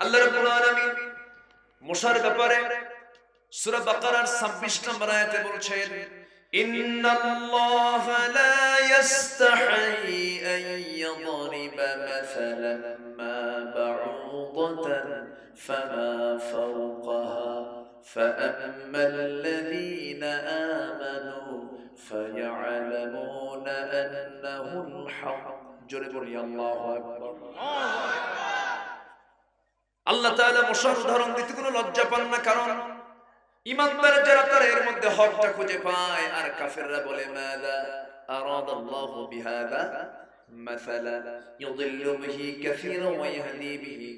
আল্লাহ রাব্বুল আলামিন মশার ব্যাপারে সূরা বাকারার 26 নম্বর আয়াতে বলছেন ইন্নাল্লাহ লা ইস্তাহি আন ইয়াদরিবা মাসালান মা বাউদাতান ফামা ফাওকাহা فأما الذين آمنوا فيعلمون أنه الحق جربني الله أكبر আল্লাহ তাআলা মশার উদাহরণ দিতে কোনো লজ্জা পান না, কারণ ইমানদার যারা, তারা এর মধ্যে হকটা খুঁজে পায়। আর কাফেররা বলে বিহি বিহি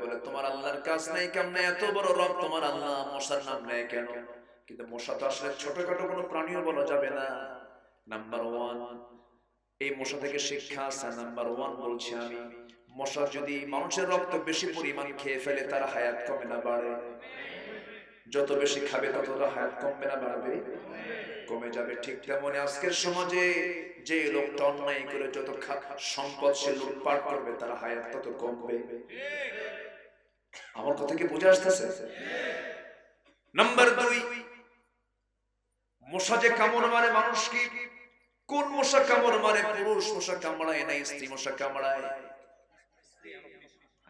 বলে, তোমার কাজ নাই এত বড় রব তোমার আল্লাহ, মশার নাম কেন? কিন্তু কোনো প্রাণীও বলা যাবে না। নাম্বার ওয়ান, এই থেকে শিক্ষা আছে। নাম্বার ওয়ান বলছি আমি মশা যদি মানুষের রক্ত বেশি পরিমাণ খেয়ে ফেলে, তার হায়াত কমে না বাড়ে। যত বেশি খাবে, তত তার হায়াত কমবে না বাড়বে। কমে যাবে ঠিক তেমনি আজকের সমাজে যে লোকটা অন্যায় করে যত সম্পদ সে লুটপাট করবে, তার হায়াত তত কমবে। আমার কথা কি বুঝে আসতেছে? নাম্বার দুই, মশা যে কামড় মারে মানুষ কি কোন মশা কামড় মারে পুরুষ? মশা কামড়ায় না স্ত্রী মশা কামড়ায়।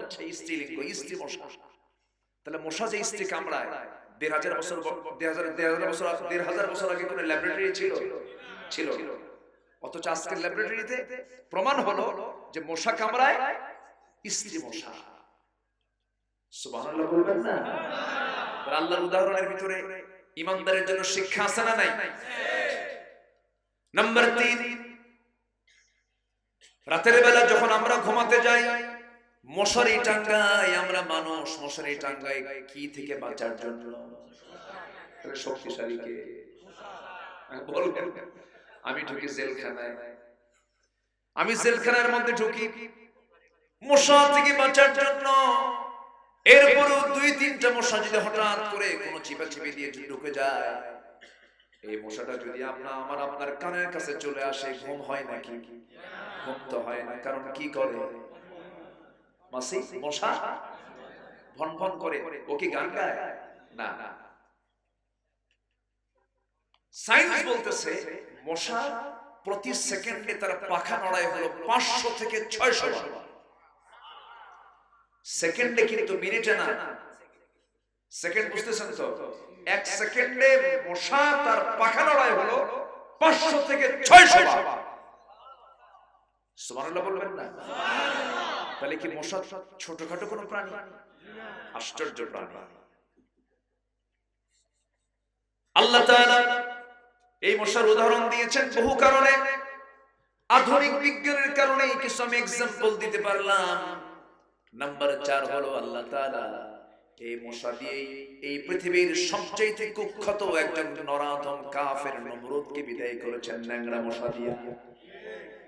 হচ্ছে স্ত্রীলিঙ্গ স্ত্রী মশা। তাহলে মশা যে স্ত্রী কামড়ায় প্রমাণ হলো যে মশা কামড়ায় স্ত্রী মশা। না? আল্লাহর উদাহরণের ভিতরে ইমানদারের জন্য শিক্ষা আছে না নাই? নাম্বার তিন, রাতের বেলা যখন আমরা ঘুমাতে যাই মশারি টাঙ্গাই আমরা মানুষ, মশারি টাঙ্গাই কি থেকে বাঁচার জন্য? শক্তিশালী কে? বলবেন আমি ঢুকি জেলখানায়। আমি জেলখানার মধ্যে ঢুকি মশা থেকে বাঁচার জন্য। এরপরও দুই, তিনটা মশা যদি হঠাৎ করে কোনো চিপা চিপি দিয়ে ঢুকে যায়, এই মশাটা যদি আপনা আমার আপনার কানের কাছে চলে আসে, ঘুম হয় নাকি? ঘুম তো হয় না, কারণ কি করে? মাসি মশা ভন ভন করে। ও গান গায়? না। না সায়েন্স বলতেছে, মশা প্রতি সেকেন্ডে তার পাখা নড়াই হলো পাঁচশো থেকে ছয়শো সেকেন্ডে কিন্তু মিনিটে না। সেকেন্ড বুঝতেছেন তো? এক সেকেন্ডে মশা তার পাখা লড়াই হলো পাঁচশো থেকে ছয়শো সুবহানাল্লাহ বলবেন না? তাহলে কি মশা ছোটখাটো কোনো প্রাণী? আশ্চর্য প্রাণী। আল্লাহ এই মশার উদাহরণ দিয়েছেন বহু কারণে। আধুনিক বিজ্ঞানের কারণে কিছু আমি এক্সাম্পল দিতে পারলাম। নাম্বার চার হলো আল্লাহ এই মশা দিয়ে এই পৃথিবীর সবচেয়ে কুখ্যাত একজন নরাধম কাফের নমরুদকে বিদায় করেছেন ন্যাংরা মশা দিয়ে